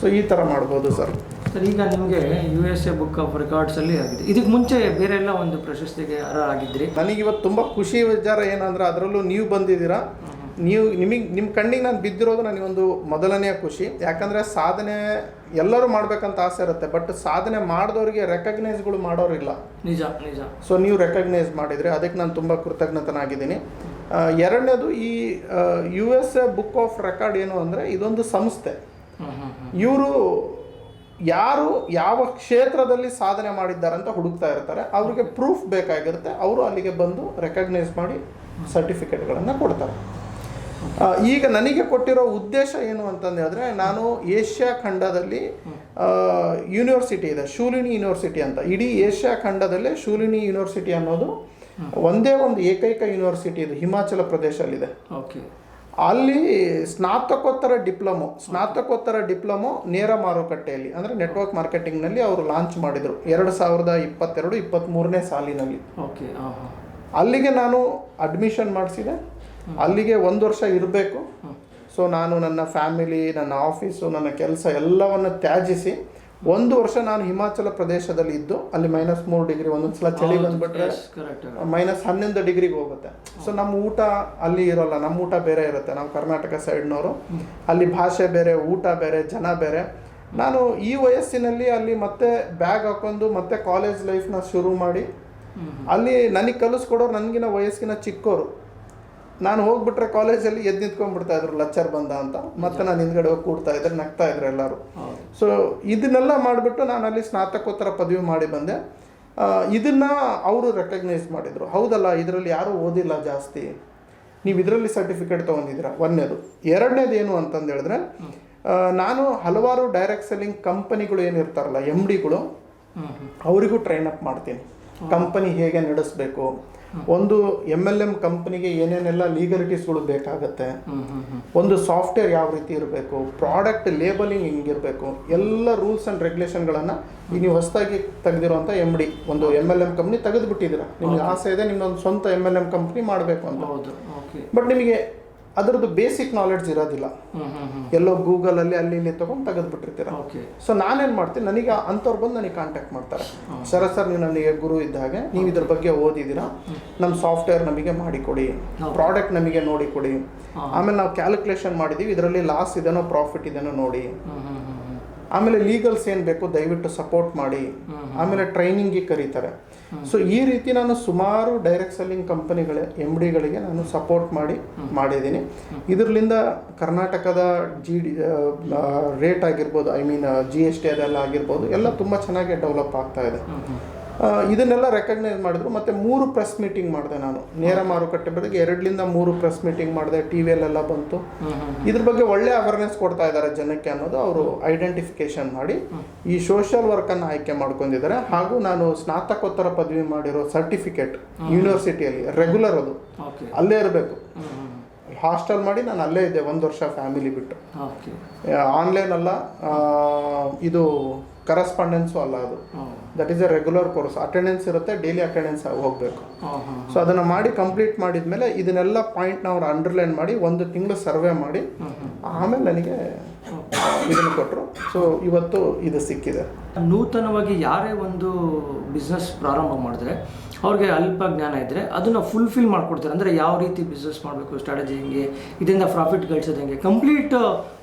ಸೊ ಈ ಥರ ಮಾಡ್ಬೋದು ಸರ್. ಸರ್ ಈಗ ನಿಮಗೆ U S A book of ರೆಕಾರ್ಡ್ಸಲ್ಲಿ ಆಗಿದೆ. ಇದಕ್ಕೆ ಮುಂಚೆ ಬೇರೆ ಎಲ್ಲ ಒಂದು ಪ್ರಶಸ್ತಿಗೆ ಆಗಿದ್ರಿ ನನಗಿವತ್ತು ತುಂಬ ಖುಷಿ ವಿಚಾರ ಏನಂದ್ರೆ ಅದರಲ್ಲೂ ನೀವು ಬಂದಿದ್ದೀರಾ. ನೀವು ನಿಮಗೆ ನಿಮ್ಮ ಕಣ್ಣಿಗೆ ನಾನು ಬಿದ್ದಿರೋದು ನನಗೊಂದು ಮೊದಲನೆಯ ಖುಷಿ. ಯಾಕಂದರೆ ಸಾಧನೆ ಎಲ್ಲರೂ ಮಾಡಬೇಕಂತ ಆಸೆ ಇರುತ್ತೆ. ಬಟ್ ಸಾಧನೆ ಮಾಡಿದವ್ರಿಗೆ ರೆಕಗ್ನೈಸ್ಗಳು ಮಾಡೋರಿಲ್ಲ. ನಿಜ ನಿಜ. ಸೊ ನೀವು ರೆಕಗ್ನೈಸ್ ಮಾಡಿದರೆ. ಅದಕ್ಕೆ ನಾನು ತುಂಬ ಕೃತಜ್ಞತನಾಗಿದ್ದೀನಿ. ಎರಡನೇದು ಈ U S A book of record ಏನು ಅಂದರೆ ಇದೊಂದು ಸಂಸ್ಥೆ. ಇವರು ಯಾರು ಯಾವ ಕ್ಷೇತ್ರದಲ್ಲಿ ಸಾಧನೆ ಮಾಡಿದ್ದಾರೆ ಅಂತ ಹುಡುಕ್ತಾ ಇರ್ತಾರೆ ಅವ್ರಿಗೆ ಪ್ರೂಫ್ ಬೇಕಾಗಿರುತ್ತೆ ಅವರು ಅಲ್ಲಿಗೆ ಬಂದು ರೆಕಗ್ನೈಸ್ ಮಾಡಿ ಸರ್ಟಿಫಿಕೇಟ್ಗಳನ್ನು ಕೊಡ್ತಾರೆ. ಈಗ ನನಗೆ ಕೊಟ್ಟಿರೋ ಉದ್ದೇಶ ಏನು ಅಂತಂದು ಹೇಳಿದ್ರೆ ನಾನು ಏಷ್ಯಾ ಖಂಡದಲ್ಲಿ ಯೂನಿವರ್ಸಿಟಿ ಇದೆ ಶೂಲಿನಿ ಯೂನಿವರ್ಸಿಟಿ ಅಂತ. ಇಡೀ ಏಷ್ಯಾ ಖಂಡದಲ್ಲೇ ಶೂಲಿನಿ ಯೂನಿವರ್ಸಿಟಿ ಅನ್ನೋದು ಒಂದೇ ಒಂದು ಏಕೈಕ ಯೂನಿವರ್ಸಿಟಿ ಇದು ಹಿಮಾಚಲ ಪ್ರದೇಶಲ್ಲಿದೆ. ಓಕೆ ಅಲ್ಲಿ ಸ್ನಾತಕೋತ್ತರ ಡಿಪ್ಲೊಮೊ ಸ್ನಾತಕೋತ್ತರ ಡಿಪ್ಲೊಮೊ ನೇರ ಮಾರುಕಟ್ಟೆಯಲ್ಲಿ ಅಂದರೆ ನೆಟ್ವರ್ಕ್ ಮಾರ್ಕೆಟಿಂಗ್ನಲ್ಲಿ ಅವರು ಲಾಂಚ್ ಮಾಡಿದರು. ಎರಡು ಸಾವಿರದ ಇಪ್ಪತ್ತೆರಡು ಇಪ್ಪತ್ತ್ಮೂರನೇ ಸಾಲಿನಲ್ಲಿ. ಓಕೆ ಅಲ್ಲಿಗೆ ನಾನು ಅಡ್ಮಿಷನ್ ಮಾಡಿಸಿದೆ. ಅಲ್ಲಿಗೆ ಒಂದು ವರ್ಷ ಇರಬೇಕು. ಸೊ ನಾನು ನನ್ನ ಫ್ಯಾಮಿಲಿ ನನ್ನ ಆಫೀಸು ನನ್ನ ಕೆಲಸ ಎಲ್ಲವನ್ನು ತ್ಯಾಜಿಸಿ ಒಂದು ವರ್ಷ ನಾನು ಹಿಮಾಚಲ ಪ್ರದೇಶದಲ್ಲಿ ಇದ್ದು ಅಲ್ಲಿ ಮೈನಸ್ ಮೂರು ಡಿಗ್ರಿ ಒಂದೊಂದು ಸಲ ಚಳಿ ಬಂದ್ಬಿಟ್ರೆ ಮೈನಸ್ ಹನ್ನೊಂದು ಡಿಗ್ರಿಗೆ ಹೋಗುತ್ತೆ. ಸೊ ನಮ್ಮ ಊಟ ಅಲ್ಲಿ ಇರೋಲ್ಲ ನಮ್ಮ ಊಟ ಬೇರೆ ಇರುತ್ತೆ. ನಾವು ಕರ್ನಾಟಕ ಸೈಡ್ನವರು ಅಲ್ಲಿ ಭಾಷೆ ಬೇರೆ ಊಟ ಬೇರೆ ಜನ ಬೇರೆ. ನಾನು ಈ ವಯಸ್ಸಿನಲ್ಲಿ ಅಲ್ಲಿ ಮತ್ತೆ ಬ್ಯಾಗ್ ಹಾಕೊಂಡು ಮತ್ತೆ ಕಾಲೇಜ್ ಲೈಫ್ನ ಶುರು ಮಾಡಿ ಅಲ್ಲಿ ನನಗೆ ಕಲಿಸ್ಕೊಡೋರು ನನಗಿನ ವಯಸ್ಸಿನ ಚಿಕ್ಕೋರು. ನಾನು ಹೋಗ್ಬಿಟ್ರೆ ಕಾಲೇಜಲ್ಲಿ ಎದ್ದು ನಿಂತ್ಕೊಂಡ್ಬಿಡ್ತಾ ಇದ್ರು ಲಚ್ಚರ್ ಬಂದ ಅಂತ. ಮತ್ತೆ ನಾನು ಹಿಂದ್ಗಡೆ ಹೋಗಿ ಕೂಡ್ತಾ ಇದ್ರೆ ನಗ್ತಾ ಇದ್ರು ಎಲ್ಲರೂ. ಸೊ ಇದನ್ನೆಲ್ಲ ಮಾಡಿಬಿಟ್ಟು ನಾನು ಅಲ್ಲಿ ಸ್ನಾತಕೋತ್ತರ ಪದವಿ ಮಾಡಿ ಬಂದೆ. ಇದನ್ನು ಅವರು ರೆಕಗ್ನೈಸ್ ಮಾಡಿದರು. ಹೌದಲ್ಲ ಇದರಲ್ಲಿ ಯಾರೂ ಓದಿಲ್ಲ ಜಾಸ್ತಿ. ನೀವು ಇದರಲ್ಲಿ ಸರ್ಟಿಫಿಕೇಟ್ ತೊಗೊಂಡಿದ್ದೀರಾ? ಒಂದನೇದು. ಎರಡನೇದು ಏನು ಅಂತಂದೇಳಿದ್ರೆ ನಾನು ಹಲವಾರು ಡೈರೆಕ್ಟ್ ಸೆಲ್ಲಿಂಗ್ ಕಂಪನಿಗಳು ಏನಿರ್ತಾರಲ್ಲ ಎಂ ಡಿಗಳು ಅವರಿಗೂ ಟ್ರೈನ್ ಅಪ್ ಮಾಡ್ತೀನಿ. ಕಂಪನಿ ಹೇಗೆ ನಡೆಸಬೇಕು? ಒಂದು ಎಂ ಎಲ್ ಎಂ ಕಂಪ್ನಿಗೆ ಏನೇನೆಲ್ಲ ಲೀಗಲಿಟೀಸ್ಗಳು ಬೇಕಾಗತ್ತೆ ಒಂದು ಸಾಫ್ಟ್ವೇರ್ ಯಾವ ರೀತಿ ಇರಬೇಕು ಪ್ರಾಡಕ್ಟ್ ಲೇಬಲಿಂಗ್ ಹಿಂಗಿರಬೇಕು ಎಲ್ಲ ರೂಲ್ಸ್ ಆ್ಯಂಡ್ ರೆಗ್ಯುಲೇಷನ್ಗಳನ್ನು ಈಗ ನೀವು ಹೊಸದಾಗಿ ತೆಗೆದಿರುವಂಥ ಎಂ ಡಿ ಒಂದು ಎಂ ಎಲ್ ಎಂ ಕಂಪ್ನಿ ತೆಗೆದುಬಿಟ್ಟಿದ್ದೀರಾ. ನಿಮ್ಗೆ ಆಸೆ ಇದೆ ನಿಮ್ಮೊಂದು ಸ್ವಂತ ಎಂ ಎಲ್ ಎಂ ಕಂಪ್ನಿ ಮಾಡಬೇಕು ಅಂತ. ಹೌದು ಬಟ್ ನಿಮಗೆ ಅದರದ್ದು ಬೇಸಿಕ್ ನಾಲೆಡ್ಜ್ ಇರೋದಿಲ್ಲ. ಎಲ್ಲೋ ಗೂಗಲಲ್ಲಿ ಅಲ್ಲಿ ಇಲ್ಲಿ ತೊಗೊಂಡು ತೆಗೆದ್ಬಿಟ್ಟಿರ್ತೀರ. ಸೊ ನಾನೇನು ಮಾಡ್ತೀನಿ ನನಗೆ ಅಂಥವ್ರು ಬಂದು ನನಗೆ ಕಾಂಟ್ಯಾಕ್ಟ್ ಮಾಡ್ತಾರೆ. ಸರ ಸರ್ ನೀವು ನನಗೆ ಗುರು ಇದ್ದ ಹಾಗೆ ನೀವು ಇದ್ರ ಬಗ್ಗೆ ಓದಿದ್ದೀರಾ? ನಮ್ಮ ಸಾಫ್ಟ್ವೇರ್ ನಮಗೆ ಮಾಡಿಕೊಡಿ. ಪ್ರಾಡಕ್ಟ್ ನಮಗೆ ನೋಡಿ ಕೊಡಿ. ಆಮೇಲೆ ನಾವು ಕ್ಯಾಲ್ಕುಲೇಷನ್ ಮಾಡಿದ್ದೀವಿ ಇದರಲ್ಲಿ ಲಾಸ್ ಇದೇನೋ ಪ್ರಾಫಿಟ್ ಇದೇನೋ ನೋಡಿ. ಆಮೇಲೆ ಲೀಗಲ್ಸ್ ಏನು ಬೇಕು ದಯವಿಟ್ಟು ಸಪೋರ್ಟ್ ಮಾಡಿ. ಆಮೇಲೆ ಟ್ರೈನಿಂಗಿಗೆ ಕರೀತಾರೆ. ಸೊ ಈ ರೀತಿ ನಾನು ಸುಮಾರು ಡೈರೆಕ್ಟ್ ಸೆಲ್ಲಿಂಗ್ ಕಂಪನಿಗಳ ಎಂ ಡಿಗಳಿಗೆ ನಾನು ಸಪೋರ್ಟ್ ಮಾಡಿ ಮಾಡಿದ್ದೀನಿ. ಇದರಿಂದ ಕರ್ನಾಟಕದ ಜಿ ಡಿ ರೇಟ್ ಆಗಿರ್ಬೋದು I mean G S T ಅದೆಲ್ಲ ಆಗಿರ್ಬೋದು ಎಲ್ಲ ತುಂಬ ಚೆನ್ನಾಗಿ ಡೆವಲಪ್ ಆಗ್ತಾ ಇದೆ. ಇದನ್ನೆಲ್ಲ ರೆಕಗ್ನೈಸ್ ಮಾಡಿದ್ರು. ಮತ್ತು ಮೂರು ಪ್ರೆಸ್ ಮೀಟಿಂಗ್ ಮಾಡಿದೆ ನಾನು. ನೇರ ಮಾರುಕಟ್ಟೆ ಬೆಳಗ್ಗೆ ಎರಡರಿಂದ ಮೂರು ಪ್ರೆಸ್ ಮೀಟಿಂಗ್ ಮಾಡಿದೆ ಟಿ ವಿಯಲ್ಲೆಲ್ಲ ಬಂತು. ಇದ್ರ ಬಗ್ಗೆ ಒಳ್ಳೆ ಅವೇರ್ನೆಸ್ ಕೊಡ್ತಾ ಇದ್ದಾರೆ ಜನಕ್ಕೆ ಅನ್ನೋದು ಅವರು ಐಡೆಂಟಿಫಿಕೇಶನ್ ಮಾಡಿ. ಈ ಸೋಷಿಯಲ್ ವರ್ಕನ್ನು ಆಯ್ಕೆ ಮಾಡ್ಕೊಂಡಿದ್ದಾರೆ. ಹಾಗೂ ನಾನು ಸ್ನಾತಕೋತ್ತರ ಪದವಿ ಮಾಡಿರೋ ಸರ್ಟಿಫಿಕೇಟ್ ಯೂನಿವರ್ಸಿಟಿಯಲ್ಲಿ ರೆಗ್ಯುಲರ್ ಅದು. ಅಲ್ಲೇ ಇರಬೇಕು. ಹಾಸ್ಟೆಲ್ ಮಾಡಿ ನಾನು ಅಲ್ಲೇ ಇದ್ದೆ ಒಂದು ವರ್ಷ ಫ್ಯಾಮಿಲಿ ಬಿಟ್ಟು. ಆನ್ಲೈನ್ ಅಲ್ಲ ಇದು ಕರೆಸ್ಪಾಂಡೆನ್ಸು ಅಲ್ಲ ಅದು. That is a regular course attendance ಇರುತ್ತೆ ಡೈಲಿ ಅಟೆಂಡೆನ್ಸ್ ಹೋಗಬೇಕು. ಸೊ ಅದನ್ನು ಮಾಡಿ ಕಂಪ್ಲೀಟ್ ಮಾಡಿದ ಮೇಲೆ ಇದನ್ನೆಲ್ಲ ಪಾಯಿಂಟ್ನ ಅವ್ರು ಅಂಡರ್ಲೈನ್ ಮಾಡಿ ಒಂದು ತಿಂಗಳು ಸರ್ವೆ ಮಾಡಿ ಆಮೇಲೆ ನನಗೆ ಇದನ್ನು ಕೊಟ್ಟರು ಸೊ ಇವತ್ತು ಇದು ಸಿಕ್ಕಿದೆ. ನೂತನವಾಗಿ ಯಾರೇ ಒಂದು ಬಿಸ್ನೆಸ್ ಪ್ರಾರಂಭ ಮಾಡಿದ್ರೆ ಅವ್ರಿಗೆ ಅಲ್ಪ ಜ್ಞಾನ ಇದ್ದರೆ ಅದನ್ನು ಫುಲ್ಫಿಲ್ ಮಾಡಿಕೊಡ್ತಾರೆ. ಅಂದರೆ ಯಾವ ರೀತಿ ಬಿಸ್ನೆಸ್ ಮಾಡಬೇಕು ಸ್ಟ್ರಾಟಜಿ ಹೆಂಗೆ ಇದರಿಂದ ಪ್ರಾಫಿಟ್ ಗಳಿಸೋದು ಹೆಂಗೆ. ಕಂಪ್ಲೀಟ್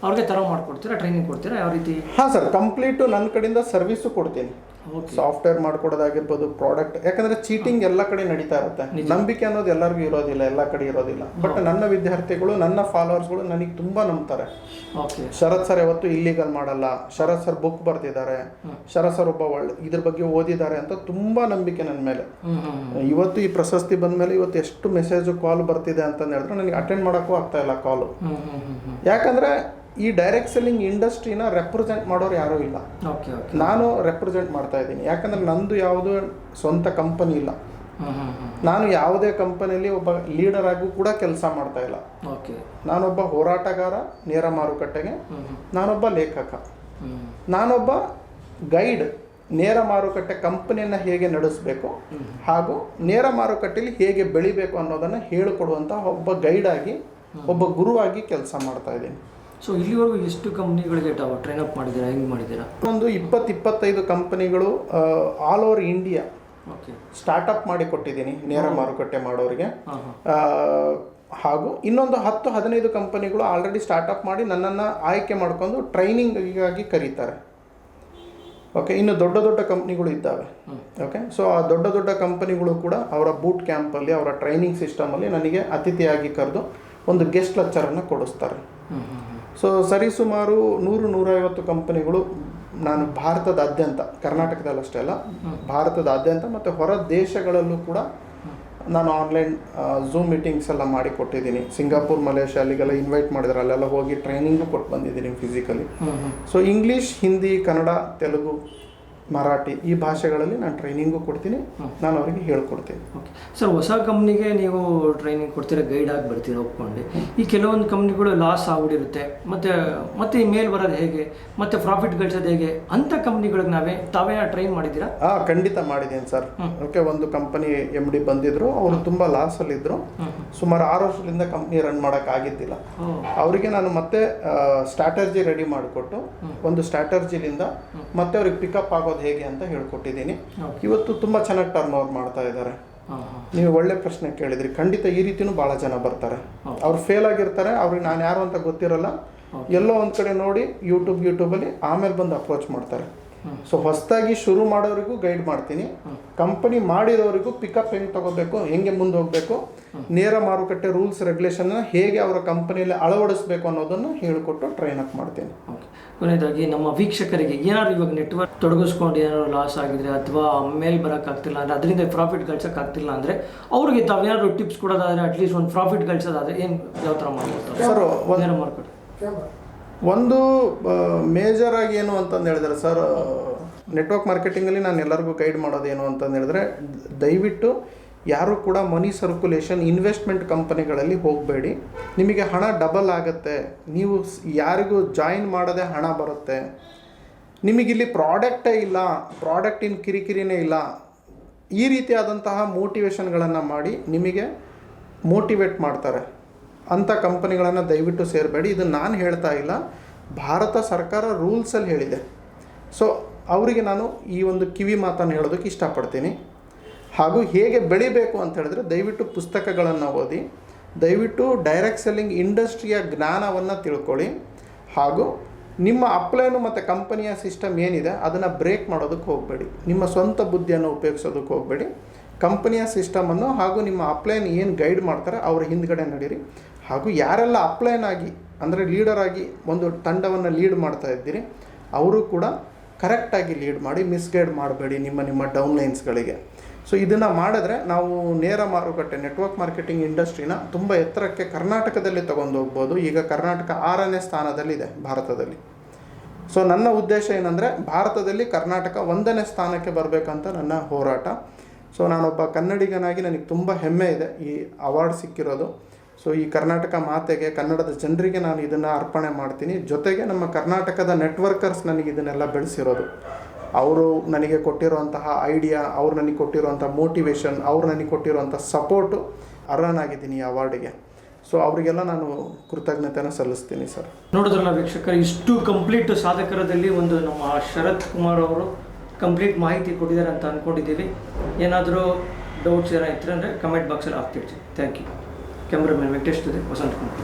ಅವ್ರಿಗೆ ಥರ ಮಾಡಿಕೊಡ್ತೀರಾ ಟ್ರೈನಿಂಗ್ ಕೊಡ್ತೀರಾ ಯಾವ ರೀತಿ? ಹಾಂ ಸರ್ ಕಂಪ್ಲೀಟು ನನ್ನ ಕಡೆಯಿಂದ ಸರ್ವಿಸು ಕೊಡ್ತೀನಿ. ಸಾಫ್ಟ್ವೇರ್ ಮಾಡ್ಕೊಡೋದಾಗಿರ್ಬೋದು ಪ್ರಾಡಕ್ಟ್ ಯಾಕಂದ್ರೆ ಚೀಟಿಂಗ್ ಎಲ್ಲ ಕಡೆ ನಡೀತಾ ಇರುತ್ತೆ. ನಂಬಿಕೆ ಅನ್ನೋದು ಎಲ್ಲರಿಗೂ ಇರೋದಿಲ್ಲ ಎಲ್ಲ ಕಡೆ ಇರೋದಿಲ್ಲ. ಬಟ್ ನನ್ನ ವಿದ್ಯಾರ್ಥಿಗಳು ನನ್ನ ಫಾಲೋವರ್ಸ್ಗಳು ನನಗೆ ತುಂಬ ನಂಬ್ತಾರೆ. ಶರತ್ ಸರ್ ಯಾವತ್ತು ಇಲ್ಲಿಗಲ್ ಮಾಡಲ್ಲ. ಶರತ್ ಸರ್ ಬುಕ್ ಬರ್ತಿದ್ದಾರೆ ಶರತ್ ಸರ್ ಒಬ್ಬ ಒಳ್ಳೆ ಇದ್ರ ಬಗ್ಗೆ ಓದಿದ್ದಾರೆ ಅಂತ ತುಂಬ ನಂಬಿಕೆ ನನ್ನ ಮೇಲೆ. ಇವತ್ತು ಈ ಪ್ರಶಸ್ತಿ ಬಂದ ಮೇಲೆ ಇವತ್ತು ಎಷ್ಟು ಮೆಸೇಜ್ ಕಾಲ್ ಬರ್ತಿದೆ ಅಂತ ಹೇಳಿದ್ರೆ ನನಗೆ ಅಟೆಂಡ್ ಮಾಡೋಕ್ಕೂ ಆಗ್ತಾ ಇಲ್ಲ ಕಾಲು ಯಾಕಂದ್ರೆ ಈ ಡೈರೆಕ್ಟ್ ಸೆಲ್ಲಿಂಗ್ ಇಂಡಸ್ಟ್ರಿನ ರೆಪ್ರೆಸೆಂಟ್ ಮಾಡೋರು ಯಾರೂ ಇಲ್ಲ. ನಾನು ರೆಪ್ರೆಸೆಂಟ್ ಮಾಡ್ತಾ ಇದ್ದೀನಿ. ಯಾಕಂದ್ರೆ ನಂದು ಯಾವುದು ಸ್ವಂತ ಕಂಪನಿ ಇಲ್ಲ. ನಾನು ಯಾವುದೇ ಕಂಪನಿಯಲ್ಲಿ ಒಬ್ಬ ಲೀಡರ್ ಆಗೂ ಕೂಡ ಕೆಲಸ ಮಾಡ್ತಾ ಇಲ್ಲ. ಓಕೆ ನಾನೊಬ್ಬ ಹೋರಾಟಗಾರ ನೇರ ಮಾರುಕಟ್ಟೆಗೆ. ನಾನೊಬ್ಬ ಲೇಖಕ. ನಾನೊಬ್ಬ ಗೈಡ್ ನೇರ ಮಾರುಕಟ್ಟೆ ಕಂಪನಿಯನ್ನು ಹೇಗೆ ನಡೆಸಬೇಕು ಹಾಗೂ ನೇರ ಮಾರುಕಟ್ಟೆಯಲ್ಲಿ ಹೇಗೆ ಬೆಳಿಬೇಕು ಅನ್ನೋದನ್ನು ಹೇಳಿಕೊಡುವಂಥ ಒಬ್ಬ ಗೈಡ್ ಆಗಿ ಒಬ್ಬ ಗುರುವಾಗಿ ಕೆಲಸ ಮಾಡ್ತಾ ಇದ್ದೀನಿ. ಸೊ ಇಲ್ಲಿವರೆಗೂ ಎಷ್ಟು ಕಂಪ್ನಿಗಳಿಗೆ ಟ್ರೈನ್ ಅಪ್ ಮಾಡಿದ್ದೀರಾ ಹೆಂಗೆ ಮಾಡಿದ್ದೀರಾ? ಒಂದು ಇಪ್ಪತ್ತು ಇಪ್ಪತ್ತೈದು ಕಂಪನಿಗಳು all over India okay startup ಮಾಡಿ ಕೊಟ್ಟಿದ್ದೀನಿ ನೇರ ಮಾರುಕಟ್ಟೆ ಮಾಡೋರಿಗೆ. ಹಾಗೂ ಇನ್ನೊಂದು ಹತ್ತು ಹದಿನೈದು ಕಂಪನಿಗಳು ಆಲ್ರೆಡಿ ಸ್ಟಾರ್ಟಪ್ ಮಾಡಿ ನನ್ನನ್ನು ಆಯ್ಕೆ ಮಾಡ್ಕೊಂಡು ಟ್ರೈನಿಂಗಿಗಾಗಿ ಕರೀತಾರೆ. ಓಕೆ ಇನ್ನು ದೊಡ್ಡ ದೊಡ್ಡ ಕಂಪ್ನಿಗಳು ಇದ್ದಾವೆ. ಓಕೆ ಸೊ ಆ ದೊಡ್ಡ ದೊಡ್ಡ ಕಂಪನಿಗಳು ಕೂಡ ಅವರ ಬೂಟ್ ಕ್ಯಾಂಪಲ್ಲಿ ಅವರ ಟ್ರೈನಿಂಗ್ ಸಿಸ್ಟಮಲ್ಲಿ ನನಗೆ ಅತಿಥಿಯಾಗಿ ಕರೆದು ಒಂದು ಗೆಸ್ಟ್ ಲೆಕ್ಚರನ್ನು ಕೊಡಿಸ್ತಾರೆ. ಸೊ ಸರಿಸುಮಾರು ನೂರು ನೂರೈವತ್ತು ಕಂಪನಿಗಳು ನಾನು ಭಾರತದಾದ್ಯಂತ ಕರ್ನಾಟಕದಲ್ಲಷ್ಟೇ ಅಲ್ಲ ಭಾರತದಾದ್ಯಂತ ಮತ್ತು ಹೊರ ದೇಶಗಳಲ್ಲೂ ಕೂಡ ನಾನು ಆನ್ಲೈನ್ ಝೂಮ್ ಮೀಟಿಂಗ್ಸ್ ಎಲ್ಲ ಮಾಡಿ ಕೊಟ್ಟಿದ್ದೀನಿ. ಸಿಂಗಾಪುರ್ ಮಲೇಷ್ಯಾ ಅಲ್ಲಿಗೆಲ್ಲ ಇನ್ವೈಟ್ ಮಾಡಿದ್ರೆ. ಅಲ್ಲೆಲ್ಲ ಹೋಗಿ ಟ್ರೈನಿಂಗು ಕೊಟ್ಟು ಬಂದಿದ್ದೀನಿ physically so English Hindi Kannada Telugu Marathi ಈ ಭಾಷೆಗಳಲ್ಲಿ ನಾನು ಟ್ರೈನಿಂಗು ಕೊಡ್ತೀನಿ ನಾನು ಅವರಿಗೆ ಹೇಳ್ಕೊಡ್ತೀನಿ. ಓಕೆ. ಸರ್ ಹೊಸ ಕಂಪ್ನಿಗೆ ನೀವು ಟ್ರೈನಿಂಗ್ ಕೊಡ್ತೀರ ಗೈಡ್ ಆಗಿ ಬರ್ತೀರಾ ಒಪ್ಕೊಂಡು? ಈ ಕೆಲವೊಂದು ಕಂಪ್ನಿಗಳು ಲಾಸ್ ಆಗ್ಬಿಟ್ಟಿರುತ್ತೆ ಮತ್ತು ಮತ್ತೆ ಈ ಮೇಲ್ ಬರೋದು ಹೇಗೆ? ಮತ್ತು ಪ್ರಾಫಿಟ್ ಗಳಿಸೋದು ಹೇಗೆ? ಅಂಥ ಕಂಪ್ನಿಗಳಿಗೆ ನಾವೇ ತಾವೇ ಟ್ರೈನ್ ಮಾಡಿದ್ದೀರಾ? ಹಾಂ ಖಂಡಿತ ಮಾಡಿದ್ದೀನಿ ಸರ್. ಓಕೆ ಒಂದು ಕಂಪನಿ ಎಂ ಡಿ ಬಂದಿದ್ರು ಅವರು ತುಂಬ ಲಾಸಲ್ಲಿದ್ದರು ಸುಮಾರು ಆರು ವರ್ಷದಿಂದ ಕಂಪ್ನಿ ರನ್ ಮಾಡೋಕ್ಕಾಗಿದ್ದಿಲ್ಲ ಆಗಿದ್ದಿಲ್ಲ. ಅವರಿಗೆ ನಾನು ಮತ್ತೆ ಸ್ಟ್ರಾಟರ್ಜಿ ರೆಡಿ ಮಾಡಿಕೊಟ್ಟು ಒಂದು ಸ್ಟ್ರಾಟರ್ಜಿಲಿಂದ ಮತ್ತೆ ಅವ್ರಿಗೆ ಪಿಕಪ್ ಆಗೋದು ಹೇಗೆ ಅಂತ ಹೇಳ್ಕೊಟ್ಟಿದ್ದೀನಿ. ಇವತ್ತು ತುಂಬ ಚೆನ್ನಾಗಿ ಟರ್ನ್ ಓವರ್ ಮಾಡ್ತಾ ಇದ್ದಾರೆ. ನೀವು ಒಳ್ಳೆ ಪ್ರಶ್ನೆ ಕೇಳಿದ್ರಿ. ಖಂಡಿತ ಈ ರೀತಿನೂ ಭಾಳ ಜನ ಬರ್ತಾರೆ. ಅವ್ರು ಫೇಲ್ ಆಗಿರ್ತಾರೆ ಅವ್ರಿಗೆ ನಾನು ಯಾರು ಅಂತ ಗೊತ್ತಿರಲ್ಲ. ಎಲ್ಲೋ ಒಂದು ಕಡೆ ನೋಡಿ ಯೂಟ್ಯೂಬ್ ಯೂಟ್ಯೂಬಲ್ಲಿ ಆಮೇಲೆ ಬಂದು ಅಪ್ರೋಚ್ ಮಾಡ್ತಾರೆ. ಸೊ ಹೊಸದಾಗಿ ಶುರು ಮಾಡೋರಿಗೂ ಗೈಡ್ ಮಾಡ್ತೀನಿ. ಕಂಪನಿ ಮಾಡಿರೋರಿಗೂ ಪಿಕಪ್ ಹೆಂಗೆ ತಗೋಬೇಕು ಹೆಂಗೆ ಮುಂದೆ ಹೋಗಬೇಕು ನೇರ ಮಾರುಕಟ್ಟೆ ರೂಲ್ಸ್ ರೆಗ್ಯುಲೇಷನ್ ಹೇಗೆ ಅವರ ಕಂಪನಿಯಲ್ಲಿ ಅಳವಡಿಸಬೇಕು ಅನ್ನೋದನ್ನು ಹೇಳಿಕೊಟ್ಟು ಟ್ರೈನ್ ಅಪ್ ಮಾಡ್ತೀನಿ. ಕೊನೆಯದಾಗಿ ನಮ್ಮ ವೀಕ್ಷಕರಿಗೆ ಏನಾದ್ರು ಇವಾಗ ನೆಟ್ವರ್ಕ್ ತೊಡಗಿಸ್ಕೊಂಡು ಏನಾದ್ರು ಲಾಸ್ ಆಗಿದ್ರೆ ಅಥವಾ ಮೇಲೆ ಬರೋಕ್ಕಾಗ್ತಿಲ್ಲ ಅಂದರೆ ಅದರಿಂದ ಪ್ರಾಫಿಟ್ ಗಳಿಸೋಕ್ಕಾಗ್ತಿಲ್ಲ ಅಂದರೆ ಅವ್ರಿಗೆ ತಾವೇನಾದ್ರು ಟಿಪ್ಸ್ ಕೊಡೋದಾದ್ರೆ ಅಟ್ಲೀಸ್ಟ್ ಒಂದು ಪ್ರಾಫಿಟ್ ಗಳಿಸೋದಾದ್ರೆ ಏನು ಯಾವ ಥರ ಮಾಡ್ಬೋದು? ಸರ್ ಒಂದೇನೋ ನೇರ ಮಾರ್ಕೆಟ್ ಒಂದು ಮೇಜರ್ ಆಗಿ ಏನು ಅಂತಂದು ಹೇಳಿದ್ರೆ ಸರ್ ನೆಟ್ವರ್ಕ್ ಮಾರ್ಕೆಟಿಂಗಲ್ಲಿ ನಾನು ಎಲ್ಲರಿಗೂ ಗೈಡ್ ಮಾಡೋದು ಏನು ಅಂತಂದು ಹೇಳಿದ್ರೆ, ದಯವಿಟ್ಟು ಯಾರೂ ಕೂಡ ಮನಿ ಸರ್ಕ್ಯುಲೇಷನ್ ಇನ್ವೆಸ್ಟ್ಮೆಂಟ್ ಕಂಪನಿಗಳಲ್ಲಿ ಹೋಗಬೇಡಿ. ನಿಮಗೆ ಹಣ ಡಬಲ್ ಆಗುತ್ತೆ. ನೀವು ಯಾರಿಗೂ ಜಾಯಿನ್ ಮಾಡದೆ ಹಣ ಬರುತ್ತೆ. ನಿಮಗಿಲ್ಲಿ ಪ್ರಾಡಕ್ಟೇ ಇಲ್ಲ ಪ್ರಾಡಕ್ಟಿನ ಕಿರಿಕಿರಿನೇ ಇಲ್ಲ. ಈ ರೀತಿಯಾದಂತಹ ಮೋಟಿವೇಶನ್ಗಳನ್ನು ಮಾಡಿ ನಿಮಗೆ ಮೋಟಿವೇಟ್ ಮಾಡ್ತಾರೆ. ಅಂಥ ಕಂಪನಿಗಳನ್ನು ದಯವಿಟ್ಟು ಸೇರಬೇಡಿ. ಇದು ನಾನು ಹೇಳ್ತಾ ಇಲ್ಲ. ಭಾರತ ಸರ್ಕಾರ ರೂಲ್ಸಲ್ಲಿ ಹೇಳಿದೆ. ಸೊ ಅವರಿಗೆ ನಾನು ಈ ಒಂದು ಕಿವಿ ಮಾತನ್ನು ಹೇಳೋದಕ್ಕೆ ಇಷ್ಟಪಡ್ತೀನಿ. ಹಾಗೂ ಹೇಗೆ ಬೆಳಿಬೇಕು ಅಂತ ಹೇಳಿದ್ರೆ ದಯವಿಟ್ಟು ಪುಸ್ತಕಗಳನ್ನು ಓದಿ, ದಯವಿಟ್ಟು ಡೈರೆಕ್ಟ್ ಸೆಲ್ಲಿಂಗ್ ಇಂಡಸ್ಟ್ರಿಯ ಜ್ಞಾನವನ್ನು ತಿಳ್ಕೊಳ್ಳಿ. ಹಾಗೂ ನಿಮ್ಮ ಅಪ್ಲೈನು ಮತ್ತು ಕಂಪನಿಯ ಸಿಸ್ಟಮ್ ಏನಿದೆ ಅದನ್ನು ಬ್ರೇಕ್ ಮಾಡೋದಕ್ಕೆ ಹೋಗಬೇಡಿ. ನಿಮ್ಮ ಸ್ವಂತ ಬುದ್ಧಿಯನ್ನು ಉಪಯೋಗಿಸೋದಕ್ಕೆ ಹೋಗಬೇಡಿ. ಕಂಪನಿಯ ಸಿಸ್ಟಮನ್ನು ಹಾಗೂ ನಿಮ್ಮ ಅಪ್ಲೈನ್ ಏನು ಗೈಡ್ ಮಾಡ್ತಾರೆ ಅವ್ರ ಹಿಂದ್ಗಡೆ ನಡೀರಿ. ಹಾಗೂ ಯಾರೆಲ್ಲ ಅಪ್ಲೈನ್ ಆಗಿ, ಅಂದರೆ ಲೀಡರ್ ಆಗಿ ಒಂದು ತಂಡವನ್ನು ಲೀಡ್ ಮಾಡ್ತಾ ಇದ್ದೀರಿ, ಅವರು ಕೂಡ ಕರೆಕ್ಟಾಗಿ ಲೀಡ್ ಮಾಡಿ ಮಿಸ್ಗೈಡ್ ಮಾಡಬೇಡಿ ನಿಮ್ಮ ನಿಮ್ಮ ಡೌನ್ಲೈನ್ಸ್ಗಳಿಗೆ ಸೊ ಇದನ್ನು ಮಾಡಿದ್ರೆ ನಾವು ನೇರ ಮಾರುಕಟ್ಟೆ ನೆಟ್ವರ್ಕ್ ಮಾರ್ಕೆಟಿಂಗ್ ಇಂಡಸ್ಟ್ರಿನ ತುಂಬ ಎತ್ತರಕ್ಕೆ ಕರ್ನಾಟಕದಲ್ಲಿ ತಗೊಂಡು ಹೋಗ್ಬೋದು ಈಗ ಕರ್ನಾಟಕ ಆರನೇ ಸ್ಥಾನದಲ್ಲಿದೆ ಭಾರತದಲ್ಲಿ. ಸೊ ನನ್ನ ಉದ್ದೇಶ ಏನಂದರೆ, ಭಾರತದಲ್ಲಿ ಕರ್ನಾಟಕ ಒಂದನೇ ಸ್ಥಾನಕ್ಕೆ ಬರಬೇಕಂತ ನನ್ನ ಹೋರಾಟ. ಸೊ ನಾನೊಬ್ಬ ಕನ್ನಡಿಗನಾಗಿ ನನಗೆ ತುಂಬ ಹೆಮ್ಮೆ ಇದೆ ಈ ಅವಾರ್ಡ್ ಸಿಕ್ಕಿರೋದು. ಸೊ ಈ ಕರ್ನಾಟಕ ಮಾತೆಗೆ, ಕನ್ನಡದ ಜನರಿಗೆ ನಾನು ಇದನ್ನು ಅರ್ಪಣೆ ಮಾಡ್ತೀನಿ. ಜೊತೆಗೆ ನಮ್ಮ ಕರ್ನಾಟಕದ ನೆಟ್ವರ್ಕರ್ಸ್ ನನಗೆ ಇದನ್ನೆಲ್ಲ ಬೆಳೆಸಿರೋದು. ಅವರು ನನಗೆ ಕೊಟ್ಟಿರುವಂತಹ ಐಡಿಯಾ ಅವ್ರು ನನಗೆ ಕೊಟ್ಟಿರುವಂಥ ಮೋಟಿವೇಶನ್ ಅವ್ರು ನನಗೆ ಕೊಟ್ಟಿರುವಂಥ ಸಪೋರ್ಟು ಅರ್ಹನಾಗಿದ್ದೀನಿ ಈ ಅವಾರ್ಡಿಗೆ ಸೊ ಅವರಿಗೆಲ್ಲ ನಾನು ಕೃತಜ್ಞತೆನ ಸಲ್ಲಿಸ್ತೀನಿ ಸರ್. ನೋಡಿದ್ರಲ್ಲ ವೀಕ್ಷಕರು, ಇಷ್ಟು ಕಂಪ್ಲೀಟ್ ಸಾಧಕರದಲ್ಲಿ ಒಂದು ನಮ್ಮ ಶರತ್ ಕುಮಾರ್ ಅವರು ಕಂಪ್ಲೀಟ್ ಮಾಹಿತಿ ಕೊಟ್ಟಿದ್ದಾರೆ ಅಂತ ಅಂದ್ಕೊಂಡಿದ್ದೀವಿ ಏನಾದರೂ ಡೌಟ್ಸ್ ಏನಾದ್ರೆ ಅಂದರೆ ಕಮೆಂಟ್ ಬಾಕ್ಸಲ್ಲಿ ಹಾಕ್ತಿರ್ತೀವಿ. ಥ್ಯಾಂಕ್ ಯು ಕ್ಯಾಮ್ರಾಮನ್ ವೆಂಕಟೇಶ್ ಜೊತೆ ವಸಂತ್ ಕುಮಾರ್.